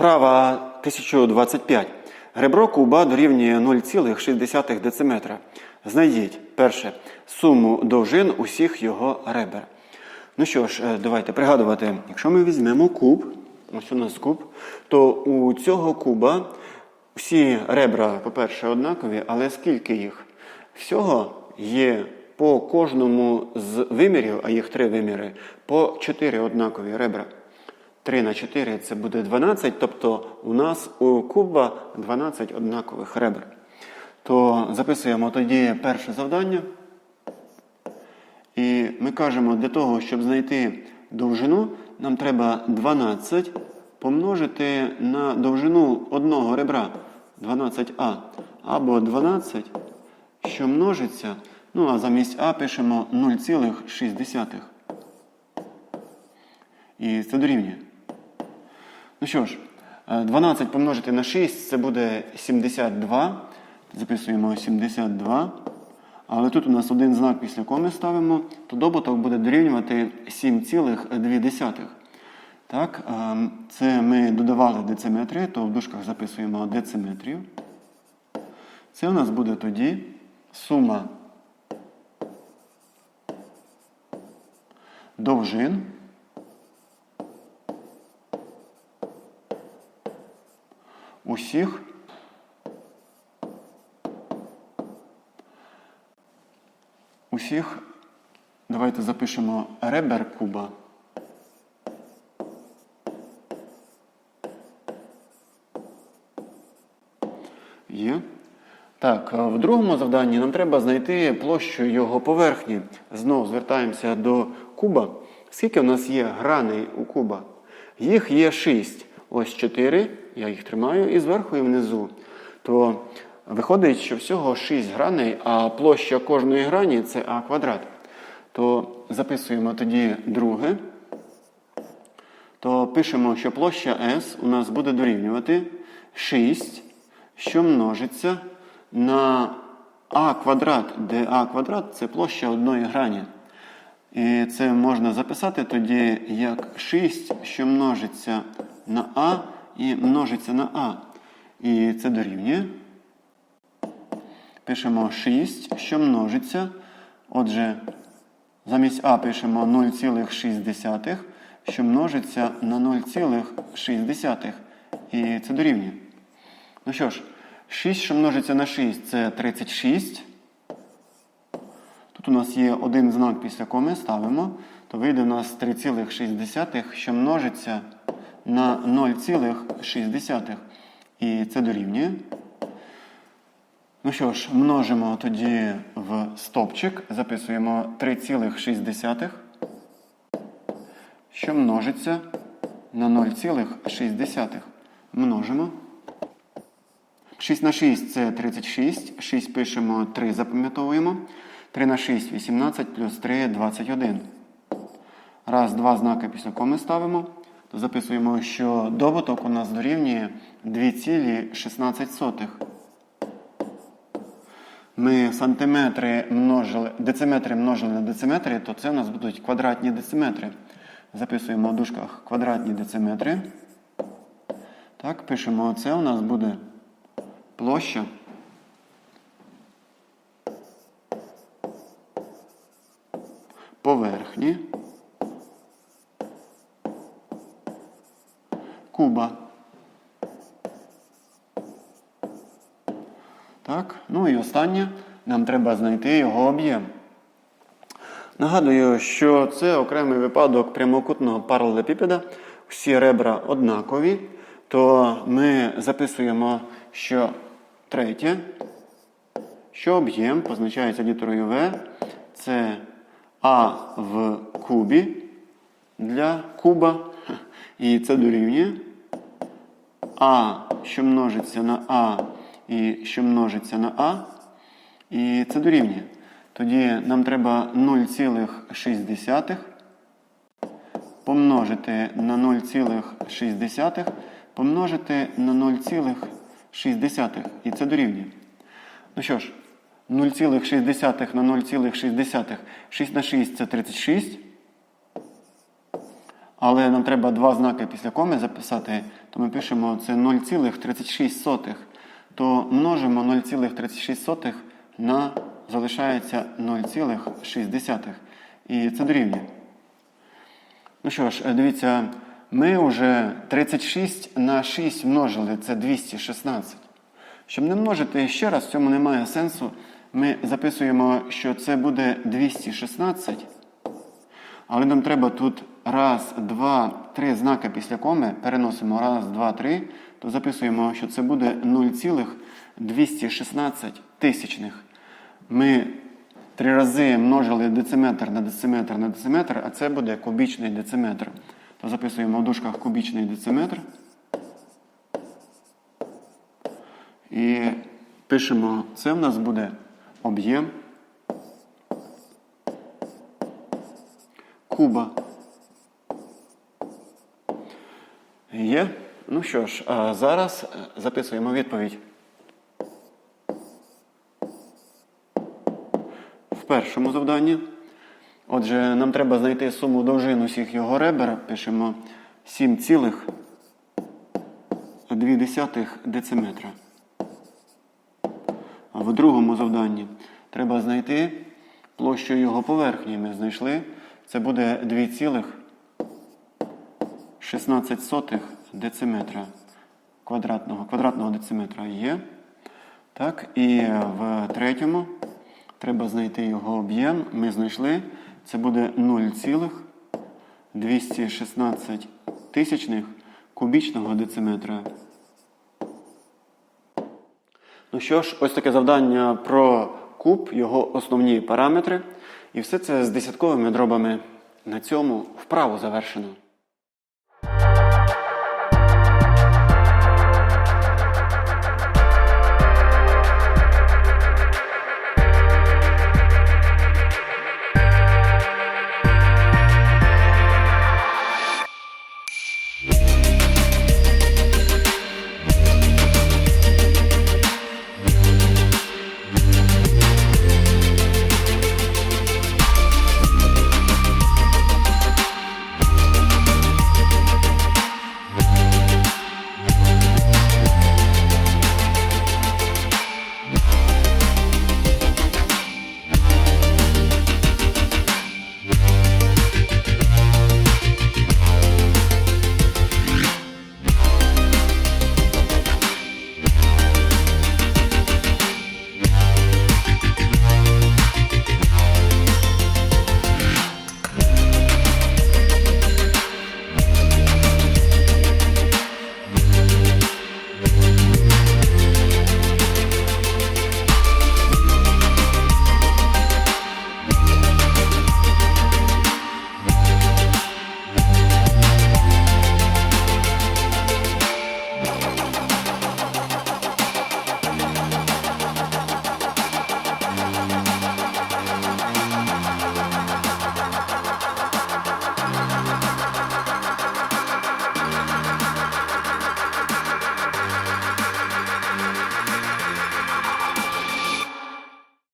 Вправа 1025. Ребро куба дорівнює 0,6 дециметра. Знайдіть перше суму довжин усіх його ребер. Ну що ж, е, давайте пригадувати, якщо ми візьмемо куб, ось у нас куб, то у цього куба всі ребра, по-перше, однакові, але скільки їх? Всього є по кожному з вимірів, а їх три виміри, по чотири однакові ребра. 3 на 4 це буде 12, тобто у нас у куба 12 однакових ребер. То записуємо тоді перше завдання. І ми кажемо, для того, щоб знайти довжину, нам треба 12 помножити на довжину одного ребра 12а. Або 12, що множиться, ну а замість А пишемо 0,6. І це дорівнює. Ну що ж, е, 12 помножити на 6 це буде 72. Записуємо 72. Але тут у нас один знак після коми ставимо, то добуток буде дорівнювати 7,2. Так, е, це ми додавали дециметри, то в дужках записуємо дециметрів. Це у нас буде тоді сума довжин. Усіх усіх, давайте запишемо ребер куба. Є. Так, в другому завданні нам треба знайти площу його поверхні. Знову звертаємося до куба. Скільки в нас є граней у куба? Їх є 6. Ось 4, я їх тримаю і зверху, і внизу. То виходить, що всього 6 граней, а площа кожної грані це А квадрат. То записуємо тоді друге. То пишемо, що площа S у нас буде дорівнювати 6, що множиться на А квадрат, де А квадрат це площа одної грані. І це можна записати тоді як 6, що множиться на А і множиться на А. І це дорівнює. Пишемо 6, що множиться. Отже, замість А пишемо 0,6, що множиться на 0,6. І це дорівнює. Ну що ж, 6, що множиться на 6, це 36. Тут у нас є один знак після коми, ставимо, то вийде у нас 3,6, що множиться на 0,6. І це дорівнює. Ну що ж, множимо тоді в стопчик, записуємо 3,6, що множиться на 0,6. Множимо. 6 на 6 це 36. 6 пишемо 3, запам'ятовуємо. 3 на 6 18 плюс 3 21. Раз, два знаки після коми ставимо. То записуємо, що добуток у нас дорівнює 2,16. Ми сантиметри множили, дециметри множили на дециметри, то це у нас будуть квадратні дециметри. Записуємо в дужках квадратні дециметри. Так, пишемо це у нас буде площа. Поверхні куба. Так, ну і останнє, нам треба знайти його об'єм. Нагадую, що це окремий випадок прямокутного паралелепіпеда. Всі ребра однакові, то ми записуємо, що третє, що об'єм позначається літерою В, це А в кубі для куба. І це дорівнює А, що множиться на А, і що множиться на А. І це дорівнює. Тоді нам треба 0,6 помножити на 0,6, помножити на 0,6. І це дорівнює. Ну що ж, 0,6 на 0,6. 6 на 6 це 36. Але нам треба два знаки після коми записати, то ми пишемо це 0,36. То множимо 0,36 на залишається 0,6. І це дорівнює. Ну що ж, е, дивіться, ми вже 36 на 6 множили, це 216. Щоб не множити ще раз, в цьому немає сенсу. Ми записуємо, що це буде 216. Але нам треба тут раз, два, три знаки після коми. Переносимо раз, два, три, то записуємо, що це буде 0,216 тисячних. Ми три рази множили дециметр на дециметр на дециметр, а це буде кубічний дециметр. То записуємо в дужках кубічний дециметр. І пишемо, це в нас буде об'єм куба. Є? Ну що ж, зараз е, записуємо відповідь. В першому завданні. Отже, нам треба знайти суму довжин усіх його ребер. Пишемо 7,2 дециметра. А в другому завданні треба знайти площу його поверхні. Ми знайшли. Це буде 2,16 дециметра квадратного, квадратного дециметра є. Так, і в третьому треба знайти його об'єм. Ми знайшли. Це буде 0,216 тисячних кубічного дециметра. Ну що ж, ось таке завдання про куб, його основні параметри. І все це з десятковими дробами. На цьому вправу завершено.